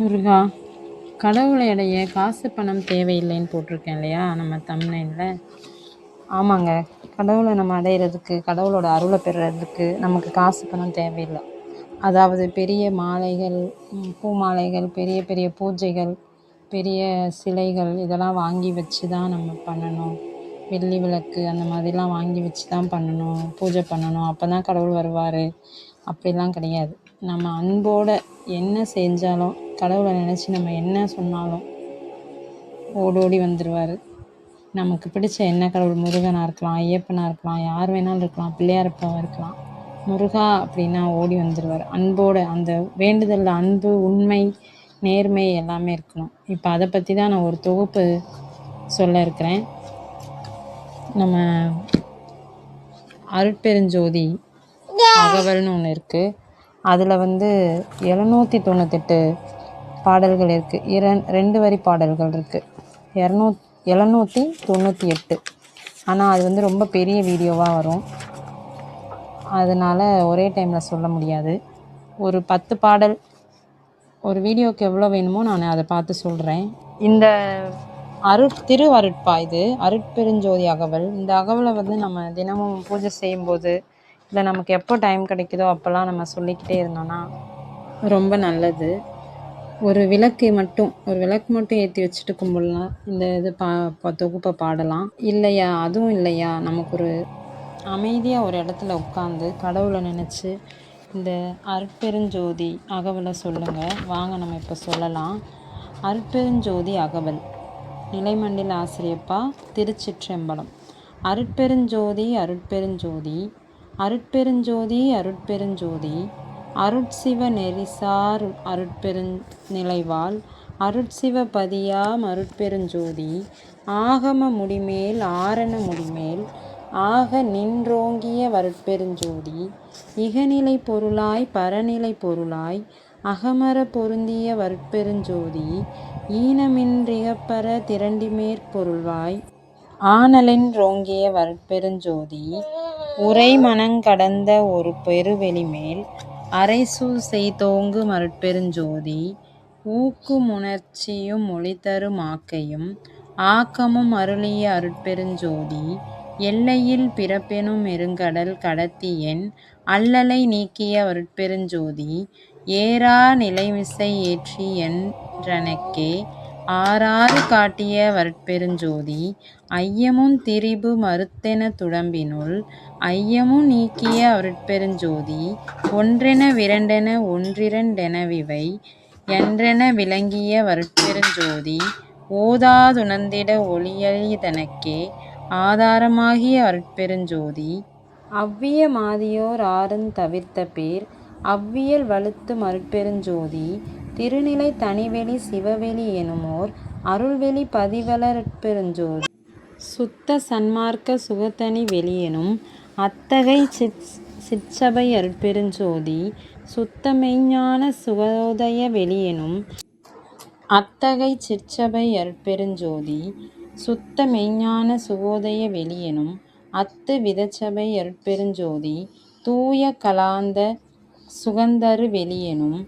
முருகா கடவுளை அடைய காசு பணம் தேவையில்லைன்னு போட்டிருக்கேன் இல்லையா? நம்ம தமிழ்நாட்டில் ஆமாங்க. கடவுளை நம்ம அடையிறதுக்கு கடவுளோட அருளை பெறுறதுக்கு நமக்கு காசு பணம் தேவையில்லை. அதாவது பெரிய மாலைகள் பூ மாலைகள் பெரிய பெரிய பூஜைகள் பெரிய சிலைகள் இதெல்லாம் வாங்கி வச்சு தான் நம்ம பண்ணணும். வெள்ளி விளக்கு அந்த மாதிரிலாம் வாங்கி வச்சு தான் பண்ணணும். பூஜை பண்ணணும். அப்போ தான் கடவுள் வருவார். அப்படிலாம் கிடையாது. நம்ம அன்போடு என்ன செஞ்சாலும் கடவுளை நினச்சி நம்ம என்ன சொன்னாலும் ஓடோடி வந்துடுவார் நமக்கு பிடிச்ச என்ன கடவுள்? முருகனாக இருக்கலாம் ஐயப்பனாக இருக்கலாம் யார் வேணாலும் இருக்கலாம் பிள்ளையாரப்பாவாக இருக்கலாம். முருகா அப்படின்னா ஓடி வந்துடுவார் அன்போட அந்த வேண்டுதலில் அன்பு உண்மை நேர்மை எல்லாமே இருக்கணும். இப்போ அதை பற்றி தான் நான் ஒரு தொகுப்பு சொல்ல இருக்கிறேன். நம்ம அருட்பெருஞ்சோதி அகவல்னு ஒன்று இருக்குது அதில் வந்து எழுநூற்றி தொண்ணூத்தெட்டு பாடல்கள் இருக்குது இரண் ரெண்டு வரி பாடல்கள் இருக்குது இரநூ எழுநூற்றி தொண்ணூற்றி எட்டு. ஆனால் அது வந்து ரொம்ப பெரிய வீடியோவாக வரும். அதனால் ஒரே டைமில் சொல்ல முடியாது. ஒரு பத்து பாடல் ஒரு வீடியோவுக்கு எவ்வளோ வேணுமோ நான் அதை பார்த்து சொல்கிறேன் இந்த அருட் திரு அருட்பா இது அருட்பெருஞ்சோதி அகவல். இந்த அகவலை வந்து நம்ம தினமும் பூஜை செய்யும்போது இல்லை நமக்கு எப்போ டைம் கிடைக்குதோ அப்போல்லாம் நம்ம சொல்லிக்கிட்டே இருந்தோன்னா ரொம்ப நல்லது. ஒரு விளக்கு மட்டும் ஒரு விளக்கு மட்டும் ஏற்றி வச்சுட்டு கும்பிடலாம். இந்த இது பா தொகுப்பை பாடலாம். இல்லையா? அதுவும் இல்லையா? நமக்கு ஒரு அமைதியாக ஒரு இடத்துல உட்காந்து கடவுளை நினச்சி இந்த அற்பெருஞ்சோதி அகவலை சொல்லுங்கள் வாங்க நம்ம இப்போ சொல்லலாம். அற்பெருஞ்சோதி அகவல். நிலைமண்டில் ஆசிரியப்பா திருச்சிற்றம்பலம். அருட்பெருஞ்சோதி அருட்பெருஞ்சோதி. அருட்பெருஞ்சோதி அருட்பெருஞ்சோதி. அருட்சிவ நெறிசார் அருட்பெருஞ் நிலைவாள். அருட்சிவ பதியாம் அருட்பெருஞ்சோதி ஆகம முடிமேல் ஆரண முடிமேல் ஆக நின்றோங்கிய வருட்பெருஞ்சோதி இகநிலை பொருளாய் பரநிலை பொருளாய் அகமர பொருந்திய வருட்பெருஞ்சோதி ஈனமின்றிகப்பர திரண்டிமேற் பொருள்வாய் ஆனலின் ரோங்கிய வருட்பெருஞ்சோதி உரை மனங்கடந்த ஒரு பெருவெளிமேல் அரைசூ செய்தோங்கு மருட்பெருஞ்சோதி ஊக்குமுணர்ச்சியும் மொழிதரும் ஆக்கையும் ஆக்கமும் அருளிய அருட்பெருஞ்சோதி எல்லையில் பிறப்பெனும் இருங்கடல் கடத்தியென் அல்லலை நீக்கிய அருட்பெருஞ்சோதி ஏறா நிலைமிசை ஏற்றி என்றனக்கே ஆறாறு காட்டிய வருட்பெருஞ்சோதி ஐயமும் திரிபு மறுத்தென துடம்பினுள் ஐயமும் நீக்கிய அருட்பெருஞ்சோதி ஒன்றென விரண்டென ஒன்றிரண்டெனவிவை என்றென விளங்கிய வருட்பெருஞ்சோதி ஓதாதுணர்ந்திட ஒளியளிதனக்கே ஆதாரமாகிய அருட்பெருஞ்சோதி அவ்விய மாதியோர் ஆறுந் தவிர்த்த பேர் அவ்வியல் வலுத்து மருட்பெருஞ்சோதி திருநிலை தனிவெளி சிவவெளி எனுமோர் அருள்வெளி பதிவளர்பெருஞ்சோதி சுத்த சன்மார்க்க சுகத்தனி வெளியெனும் அத்தகை சிச் சிற்சபை அற்பெருஞ்சோதி சுத்த மெய்ஞான சுகோதய வெளியெனும் அத்தகை சிற்சபை அற்பெருஞ்சோதி சுத்த மெய்ஞான சுகோதய வெளியெனும் அத்து விதச்சபை அற்பெருஞ்சோதி தூய கலாந்த சுகந்தரு வெளியெனும்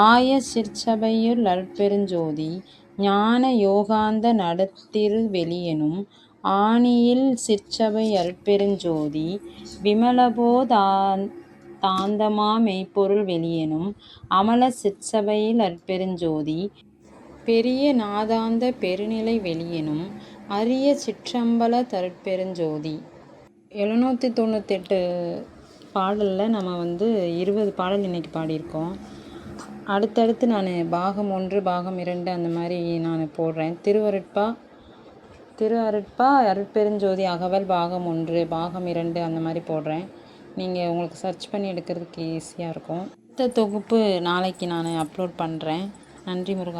ஆய சிற்சபையுள் அற்பெருஞ்சோதி ஞான யோகாந்த நடத்திரு வெளியெனும் ஆணியில் சிற்சபை அற்பெருஞ்சோதி விமலபோ தாந்தமா மெய்ப்பொருள் வெளியெனும் அமல சிற்சபையில் அற்பெருஞ்சோதி பெரிய நாதாந்த பெருநிலை வெளியெனும் அரிய சிற்றம்பல தருட்பெருஞ்சோதி எழுநூற்றி தொண்ணூத்தெட்டு பாடலில் நம்ம வந்து இருபது பாடல் இன்றைக்கி பாடியிருக்கோம். அடுத்தடுத்து நான் பாகம் ஒன்று பாகம் இரண்டு அந்த மாதிரி நான் போடுறேன். திருவருட்பா திரு அருட்பா அருட்பெருஞ்சோதி அகவல் பாகம் ஒன்று பாகம் இரண்டு அந்த மாதிரி போடுறேன். நீங்கள் உங்களுக்கு சர்ச் பண்ணி எடுக்கிறதுக்கு ஈஸியாக இருக்கும். அடுத்த தொகுப்பு நாளைக்கு நான் அப்லோட் பண்ணுறேன் நன்றி முருகா